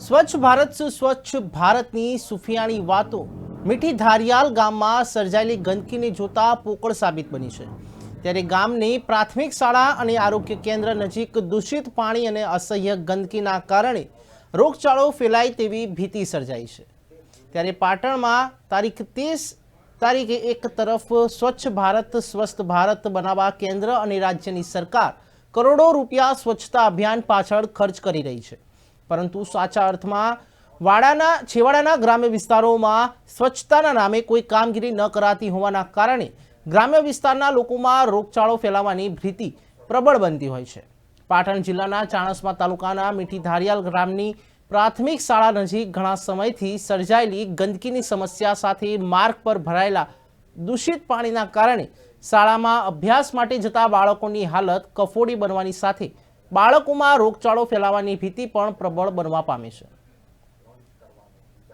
સ્વચ્છ ભારત, સ્વચ્છ ભારતની સુફિયાણી વાતો. મીઠી ધારિયાલ ગામમાં સર્જાયેલી ગંદકીને જોતા પોકળ સાબિત બની છે. ત્યારે ગામની પ્રાથમિક શાળા અને આરોગ્ય કેન્દ્ર નજીક દૂષિત પાણી અને અસહ્ય ગંદકીના કારણે રોગચાળો ફેલાય તેવી ભીતિ સર્જાઈ છે. ત્યારે પાટણમાં તારીખ ત્રીસ, તારીખે એક તરફ સ્વચ્છ ભારત, સ્વસ્થ ભારત બનાવવા કેન્દ્ર અને રાજ્યની સરકાર કરોડો રૂપિયા સ્વચ્છતા અભિયાન પાછળ ખર્ચ કરી રહી છે. પરંતુ સાચા અર્થમાં વાડાના, છેવાડાના ગ્રામ્ય વિસ્તારોમાં સ્વચ્છતાના નામે કોઈ કામગીરી ન કરાતી હોવાના કારણે ગ્રામ્ય વિસ્તારના લોકોમાં રોગચાળો ફેલાવાની ભીતિ પ્રબળ બનતી હોય છે. પાટણ જિલ્લાના ચાણસ્મા તાલુકાના મીઠી ધારિયાલ ગ્રામની પ્રાથમિક શાળા નજીક ઘણા સમયથી સર્જાયેલી ગંદકીની સમસ્યા સાથે માર્ગ પર ભરાયેલા દૂષિત પાણીના કારણે શાળામાં અભ્યાસ માટે જતા બાળકોની હાલત કફોડી બનવાની સાથે બાળકોમાં રોગચાળો ફેલાવાની ભીતિ પણ પ્રબળ બનવા પામી છે.